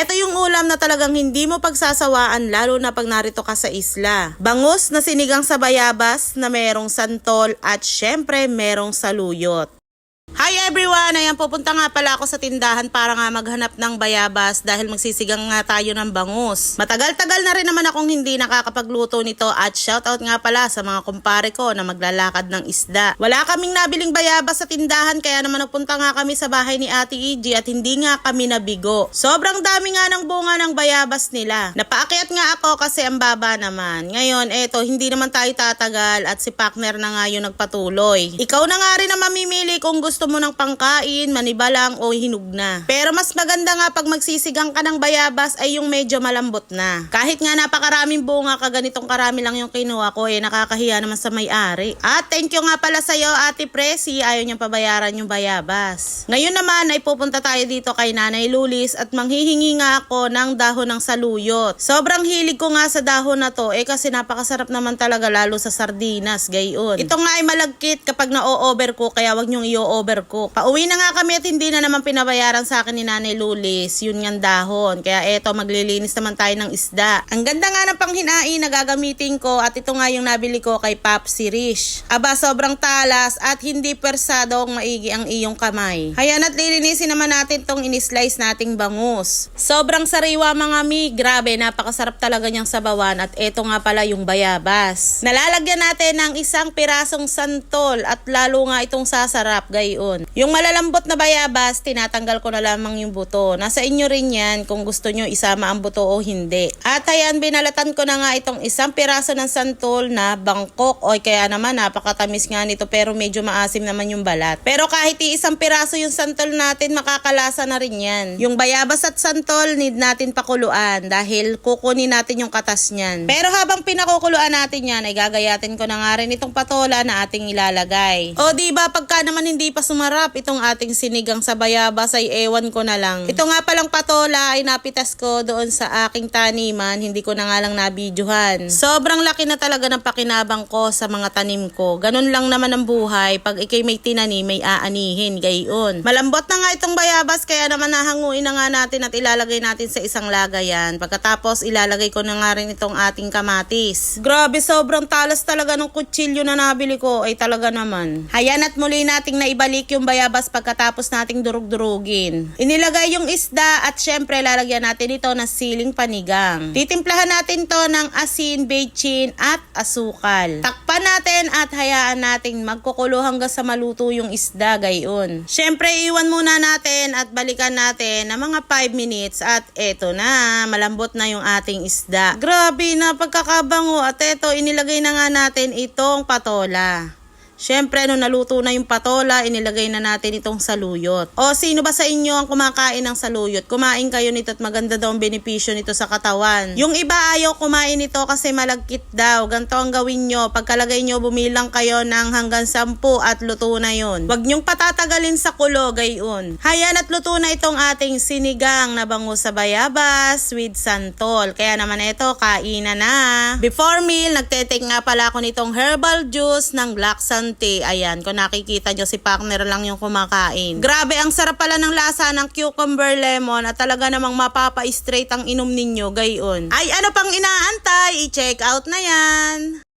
Ito yung ulam na talagang hindi mo pagsasawaan lalo na pag narito ka sa isla. Bangus na sinigang sa bayabas na merong santol at syempre merong saluyot. Hi everyone! Ayan, pupunta nga pala ako sa tindahan para nga maghanap ng bayabas dahil magsisigang nga tayo ng bangus. Matagal-tagal na rin naman akong hindi nakakapagluto nito at shoutout nga pala sa mga kumpare ko na maglalakad ng isda. Wala kaming nabiling bayabas sa tindahan kaya naman nagpunta nga kami sa bahay ni Ate EG at hindi nga kami nabigo. Sobrang dami nga ng bunga ng bayabas nila. Napaakyat nga ako kasi ang baba naman. Ngayon, eto, hindi naman tayo tatagal at si partner na nga yung nagpatuloy. Ikaw na nga rin na mamimili kung gusto mo ng pangkain, manibalang o hinug na. Pero mas maganda nga pag magsisigang ka ng bayabas ay yung medyo malambot na. Kahit nga napakaraming bunga, kaganitong karami lang yung kinuha ko, eh nakakahiya naman sa may-ari. At thank you nga pala sa'yo, Ate Presi, ayaw niyang pabayaran yung bayabas. Ngayon naman ay pupunta tayo dito kay Nanay Lulis at manghihingi nga ako ng dahon ng saluyot. Sobrang hilig ko nga sa dahon na to, eh kasi napakasarap naman talaga lalo sa sardinas, gayon. Ito nga ay malagkit kapag na-overcook, kaya wag niyong i-overcook. Pauwi na nga kami at hindi na naman pinabayaran sa akin ni Nanay Lulis, yun nga dahon. Kaya eto, maglilinis naman tayo ng isda. Ang ganda nga ng panghinain na gagamitin ko at ito nga yung nabili ko kay Papsi Rish. Aba, sobrang talas at hindi persadong maigi ang iyong kamay. Hayan at lilinisin naman natin tong inislice nating bangus. Sobrang sariwa mga mi, grabe, napakasarap talaga niyang sabawan at eto nga pala yung bayabas. Nalalagyan natin ng isang pirasong santol at lalo nga itong sasarap gayon. Yung malalambot na bayabas, tinatanggal ko na lamang yung buto. Nasa inyo rin yan kung gusto nyo isama ang buto o hindi. At ayan, binalatan ko na nga itong isang piraso ng santol na bangkok. O kaya naman, napakatamis nga nito pero medyo maasim naman yung balat. Pero kahit isang piraso yung santol natin, makakalasa na rin yan. Yung bayabas at santol, need natin pakuluan dahil kukunin natin yung katas niyan. Pero habang pinakukuluan natin yan, ay gagayatin ko na nga rin itong patola na ating ilalagay. O di ba pagka naman hindi pa sumarap itong ating sinigang sa bayabas ay ewan ko na lang. Ito nga palang patola ay napitas ko doon sa aking taniman, hindi ko na nga lang nabidyohan. Sobrang laki na talaga ng pakinabang ko sa mga tanim ko. Ganun lang naman ang buhay. Pag ikay may tinanim, may aanihin. Gayon. Malambot na nga itong bayabas, kaya naman nahanguin na nga natin at ilalagay natin sa isang lagayan. Pagkatapos, ilalagay ko na nga rin itong ating kamatis. Grabe, sobrang talas talaga ng kutsilyo na nabili ko. Ay talaga naman. Hayan at muli nating naibalik yung bayabas pagkatapos nating durug-durugin. Inilagay yung isda at syempre lalagyan natin ito ng siling panigang. Titimplahan natin to ng asin, bechin at asukal. Takpan natin at hayaan nating magkukulo hanggang sa maluto yung isda gayon. Syempre iwan muna natin at balikan natin ng mga 5 minutes at eto na, malambot na yung ating isda. Grabe na pagkakabango at eto inilagay na nga natin itong patola. Siyempre, nung naluto na yung patola, inilagay na natin itong saluyot. O, sino ba sa inyo ang kumakain ng saluyot? Kumain kayo nito at maganda daw ang benepisyo nito sa katawan. Yung iba ayaw kumain nito kasi malagkit daw. Ganto ang gawin nyo. Pagkalagay nyo, bumilang kayo ng hanggang 10 at luto na yon. Huwag nyong patatagalin sa kulo, gayon. Hayan at luto na itong ating sinigang na bangus sa bayabas with santol. Kaya naman ito, kainan na. Before meal, nagtetake nga pala ako nitong herbal juice ng black sante. Ayan, kung nakikita nyo, si partner lang yung kumakain. Grabe, ang sarap pala ng lasa ng cucumber lemon at talaga namang mapapa-straight ang inom ninyo, gayon. Ay, ano pang inaantay? I-check out na yan.